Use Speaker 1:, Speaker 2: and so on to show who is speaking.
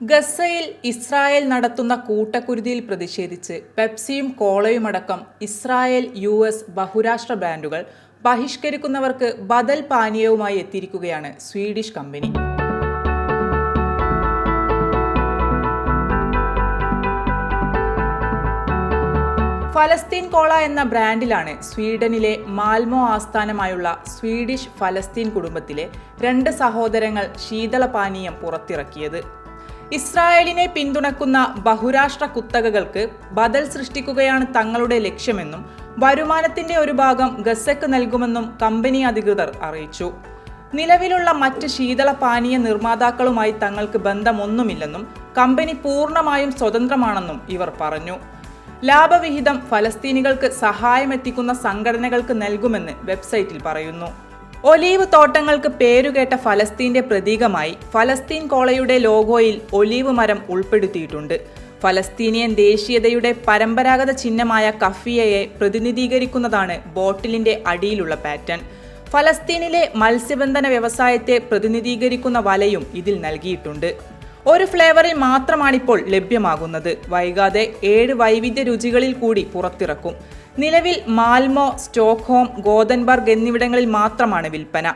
Speaker 1: ഗസയിൽ ഇസ്രായേൽ നടത്തുന്ന കൂട്ടക്കുരുതിയിൽ പ്രതിഷേധിച്ച് പെപ്സിയും കോളയും അടക്കം ഇസ്രായേൽ യു എസ് ബഹുരാഷ്ട്ര ബ്രാൻഡുകൾ ബഹിഷ്കരിക്കുന്നവർക്ക് ബദൽ പാനീയവുമായി എത്തിയിരിക്കുകയാണ് സ്വീഡിഷ് കമ്പനി. ഫലസ്തീൻ കോള എന്ന ബ്രാൻഡിലാണ് സ്വീഡനിലെ മാൽമോ ആസ്ഥാനമായുള്ള സ്വീഡിഷ് ഫലസ്തീൻ കുടുംബത്തിലെ രണ്ട് സഹോദരങ്ങൾ ശീതളപാനീയം പുറത്തിറക്കിയത്. ഇസ്രായേലിനെ പിന്തുണക്കുന്ന ബഹുരാഷ്ട്ര കുത്തകകൾക്ക് ബദൽ സൃഷ്ടിക്കുകയാണ് തങ്ങളുടെ ലക്ഷ്യമെന്നും വരുമാനത്തിന്റെ ഒരു ഭാഗം ഗസക്ക് നൽകുമെന്നും കമ്പനി അധികൃതർ അറിയിച്ചു. നിലവിലുള്ള മറ്റ് ശീതള പാനീയ നിർമ്മാതാക്കളുമായി തങ്ങൾക്ക് ബന്ധമൊന്നുമില്ലെന്നും കമ്പനി പൂർണമായും സ്വതന്ത്രമാണെന്നും ഇവർ പറഞ്ഞു. ലാഭവിഹിതം ഫലസ്തീനികൾക്ക് സഹായമെത്തിക്കുന്ന സംഘടനകൾക്ക് നൽകുമെന്ന് വെബ്സൈറ്റിൽ പറയുന്നു. ഒലീവ് തോട്ടങ്ങൾക്ക് പേരുകേട്ട ഫലസ്തീന്റെ പ്രതീകമായി ഫലസ്തീൻ കോളയുടെ ലോഗോയിൽ ഒലീവ് മരം ഉൾപ്പെടുത്തിയിട്ടുണ്ട്. ഫലസ്തീനിയൻ ദേശീയതയുടെ പരമ്പരാഗത ചിഹ്നമായ കഫിയയെ പ്രതിനിധീകരിക്കുന്നതാണ് ബോട്ടിലിന്റെ അടിയിലുള്ള പാറ്റേൺ. ഫലസ്തീനിലെ മത്സ്യബന്ധന വ്യവസായത്തെ പ്രതിനിധീകരിക്കുന്ന വലയും ഇതിൽ നൽകിയിട്ടുണ്ട്. ഒരു ഫ്ലേവറിൽ മാത്രമാണിപ്പോൾ ലഭ്യമാകുന്നത്. വൈകാതെ ഏഴ് വൈവിധ്യ രുചികളിൽ കൂടി പുറത്തിറക്കും. നിലവിൽ മാൽമോ സ്റ്റോക്ക്ഹോം ഗോതൻബർഗ് എന്നിവിടങ്ങളിൽ മാത്രമാണ് വിൽപ്പന.